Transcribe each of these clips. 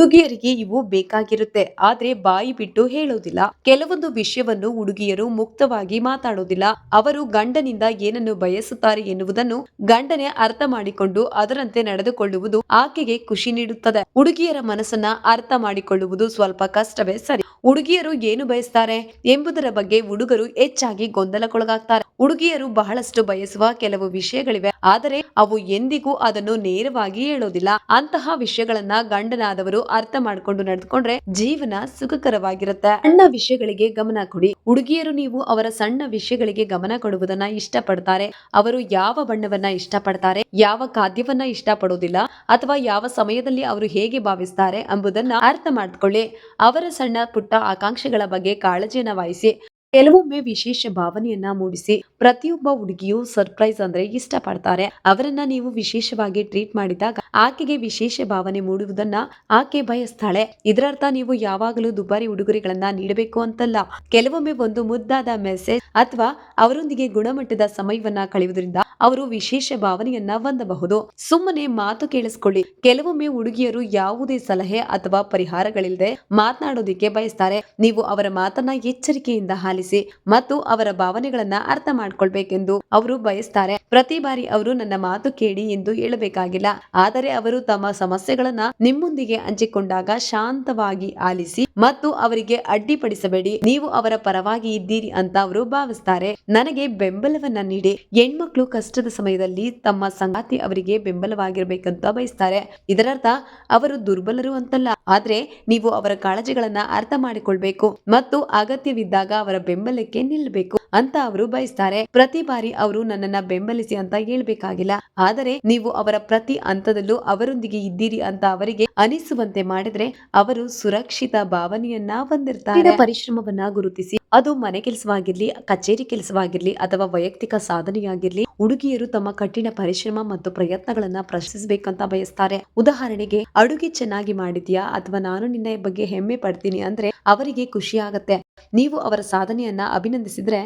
ಹುಡುಗಿಯರಿಗೆ ಇವು ಬೇಕಾಗಿರುತ್ತೆ. ಆದ್ರೆ ಬಾಯಿ ಬಿಟ್ಟು ಹೇಳೋದಿಲ್ಲ. ಕೆಲವೊಂದು ವಿಷಯವನ್ನು ಹುಡುಗಿಯರು ಮುಕ್ತವಾಗಿ ಮಾತಾಡೋದಿಲ್ಲ. ಅವರು ಗಂಡನಿಂದ ಏನನ್ನು ಬಯಸುತ್ತಾರೆ ಎನ್ನುವುದನ್ನು ಗಂಡನೇ ಅರ್ಥ ಮಾಡಿಕೊಂಡು ಅದರಂತೆ ನಡೆದುಕೊಳ್ಳುವುದು ಆಕೆಗೆ ಖುಷಿ ನೀಡುತ್ತದೆ. ಹುಡುಗಿಯರ ಮನಸ್ಸನ್ನ ಅರ್ಥ ಮಾಡಿಕೊಳ್ಳುವುದು ಸ್ವಲ್ಪ ಕಷ್ಟವೇ ಸರಿ. ಹುಡುಗಿಯರು ಏನು ಬಯಸ್ತಾರೆ ಎಂಬುದರ ಬಗ್ಗೆ ಹುಡುಗರು ಹೆಚ್ಚಾಗಿ ಗೊಂದಲಕ್ಕೊಳಗಾಗ್ತಾರೆ. ಹುಡುಗಿಯರು ಬಹಳಷ್ಟು ಬಯಸುವ ಕೆಲವು ವಿಷಯಗಳಿವೆ, ಆದರೆ ಅವು ಎಂದಿಗೂ ಅದನ್ನು ನೇರವಾಗಿ ಹೇಳೋದಿಲ್ಲ. ಅಂತಹ ವಿಷಯಗಳನ್ನ ಗಂಡನಾದವರು ಅರ್ಥ ಮಾಡಿಕೊಂಡು ನಡೆದುಕೊಂಡ್ರೆ ಜೀವನ ಸುಖಕರವಾಗಿರುತ್ತೆ. ಸಣ್ಣ ವಿಷಯಗಳಿಗೆ ಗಮನ ಕೊಡಿ. ಹುಡುಗಿಯರು ನೀವು ಅವರ ಸಣ್ಣ ವಿಷಯಗಳಿಗೆ ಗಮನ ಕೊಡುವುದನ್ನ ಇಷ್ಟಪಡ್ತಾರೆ. ಅವರು ಯಾವ ಬಣ್ಣವನ್ನ ಇಷ್ಟಪಡ್ತಾರೆ, ಯಾವ ಖಾದ್ಯವನ್ನ ಇಷ್ಟಪಡೋದಿಲ್ಲ, ಅಥವಾ ಯಾವ ಸಮಯದಲ್ಲಿ ಅವರು ಹೇಗೆ ಭಾವಿಸ್ತಾರೆ ಎಂಬುದನ್ನ ಅರ್ಥ ಮಾಡ್ಕೊಳ್ಳಿ. ಅವರ ಸಣ್ಣ ಪುಟ್ಟ ಆಕಾಂಕ್ಷೆಗಳ ಬಗ್ಗೆ ಕಾಳಜಿಯನ್ನ ವಹಿಸಿ ಕೆಲವೊಮ್ಮೆ ವಿಶೇಷ ಭಾವನೆಯನ್ನ ಮೂಡಿಸಿ ಪ್ರತಿಯೊಬ್ಬ ಹುಡುಗಿಯು ಸರ್ಪ್ರೈಸ್ ಅಂದ್ರೆ ಇಷ್ಟಪಡ್ತಾರೆ. ಅವರನ್ನ ನೀವು ವಿಶೇಷವಾಗಿ ಟ್ರೀಟ್ ಮಾಡಿದಾಗ ಆಕೆಗೆ ವಿಶೇಷ ಭಾವನೆ ಮೂಡುವುದನ್ನ ಆಕೆ ಬಯಸ್ತಾಳೆ. ಇದರರ್ಥ ನೀವು ಯಾವಾಗಲೂ ದುಬಾರಿ ಉಡುಗೊರೆಗಳನ್ನ ನೀಡಬೇಕು ಅಂತಲ್ಲ. ಕೆಲವೊಮ್ಮೆ ಒಂದು ಮುದ್ದಾದ ಮೆಸೇಜ್ ಅಥವಾ ಅವರೊಂದಿಗೆ ಗುಣಮಟ್ಟದ ಸಮಯವನ್ನ ಕಳೆಯುವುದರಿಂದ ಅವರು ವಿಶೇಷ ಭಾವನೆಯನ್ನ ಹೊಂದಬಹುದು. ಸುಮ್ಮನೆ ಮಾತು ಕೇಳಿಸ್ಕೊಳ್ಳಿ. ಕೆಲವೊಮ್ಮೆ ಹುಡುಗಿಯರು ಯಾವುದೇ ಸಲಹೆ ಅಥವಾ ಪರಿಹಾರಗಳಿಲ್ಲದೆ ಮಾತನಾಡೋದಿಕ್ಕೆ ಬಯಸ್ತಾರೆ. ನೀವು ಅವರ ಮಾತನ್ನ ಎಚ್ಚರಿಕೆಯಿಂದ ಆಲಿಸಿ ಮತ್ತು ಅವರ ಭಾವನೆಗಳನ್ನ ಅರ್ಥ ಮಾಡ್ಕೊಳ್ಬೇಕೆಂದು ಅವರು ಬಯಸ್ತಾರೆ. ಪ್ರತಿ ಬಾರಿ ಅವರು ನನ್ನ ಮಾತು ಕೇಳಿ ಎಂದು ಹೇಳಬೇಕಾಗಿಲ್ಲ. ಆದರೆ ಅವರು ತಮ್ಮ ಸಮಸ್ಯೆಗಳನ್ನ ನಿಮ್ಮೊಂದಿಗೆ ಹಂಚಿಕೊಂಡಾಗ ಶಾಂತವಾಗಿ ಆಲಿಸಿ ಮತ್ತು ಅವರಿಗೆ ಅಡ್ಡಿಪಡಿಸಬೇಡಿ. ನೀವು ಅವರ ಪರವಾಗಿ ಇದ್ದೀರಿ ಅಂತ ಅವರು ಭಾವಿಸ್ತಾರೆ. ನನಗೆ ಬೆಂಬಲವನ್ನ ನೀಡಿ. ಹೆಣ್ಮಕ್ಳು ಕಷ್ಟದ ಸಮಯದಲ್ಲಿ ತಮ್ಮ ಸಂಗಾತಿ ಅವರಿಗೆ ಬೆಂಬಲವಾಗಿರಬೇಕಂತ ಬಯಸ್ತಾರೆ. ಇದರರ್ಥ ಅವರು ದುರ್ಬಲರು ಅಂತಲ್ಲ. ಆದ್ರೆ ನೀವು ಅವರ ಕಾಳಜಿಗಳನ್ನ ಅರ್ಥ ಮಾಡಿಕೊಳ್ಬೇಕು ಮತ್ತು ಅಗತ್ಯವಿದ್ದಾಗ ಅವರ ಬೆಂಬಲಕ್ಕೆ ನಿಲ್ಲಬೇಕು ಅಂತ ಅವರು ಬಯಸ್ತಾರೆ. ಪ್ರತಿ ಬಾರಿ ಅವರು ನನ್ನನ್ನ ಬೆಂಬಲಿಸಿ ಅಂತ ಹೇಳ್ಬೇಕಾಗಿಲ್ಲ. ಆದರೆ ನೀವು ಅವರ ಪ್ರತಿ ಹಂತದಲ್ಲೂ ಅವರೊಂದಿಗೆ ಇದ್ದೀರಿ ಅಂತ ಅವರಿಗೆ ಅನಿಸುವಂತೆ ಮಾಡಿದ್ರೆ ಅವರು ಸುರಕ್ಷಿತ ಭಾವನೆಯನ್ನ ಹೊಂದಿರ್ತಾರೆ. ಪರಿಶ್ರಮವನ್ನ ಗುರುತಿಸಿ, ಅದು ಮನೆ ಕೆಲಸವಾಗಿರ್ಲಿ, ಕಚೇರಿ ಕೆಲಸವಾಗಿರ್ಲಿ ಅಥವಾ ವೈಯಕ್ತಿಕ ಸಾಧನೆಯಾಗಿರ್ಲಿ, ಹುಡುಗಿಯರು ತಮ್ಮ ಕಠಿಣ ಪರಿಶ್ರಮ ಮತ್ತು ಪ್ರಯತ್ನಗಳನ್ನ ಪ್ರಶ್ನಿಸಬೇಕಂತ ಬಯಸ್ತಾರೆ. ಉದಾಹರಣೆಗೆ, ಅಡುಗೆ ಚೆನ್ನಾಗಿ ಮಾಡಿದ್ಯಾ? ಅಥವಾ ನಾನು ನಿನ್ನ ಬಗ್ಗೆ ಹೆಮ್ಮೆ ಪಡ್ತೀನಿ ಅಂದ್ರೆ ಅವರಿಗೆ ಖುಷಿ ಆಗತ್ತೆ ನೀವು ಅವರ ಸಾಧನೆಯನ್ನ ಅಭಿನಂದಿಸಿದ್ರೆ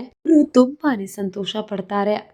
ತುಂಬಾನೇ ಸಂತೋಷ ಪಡ್ತಾರೆ.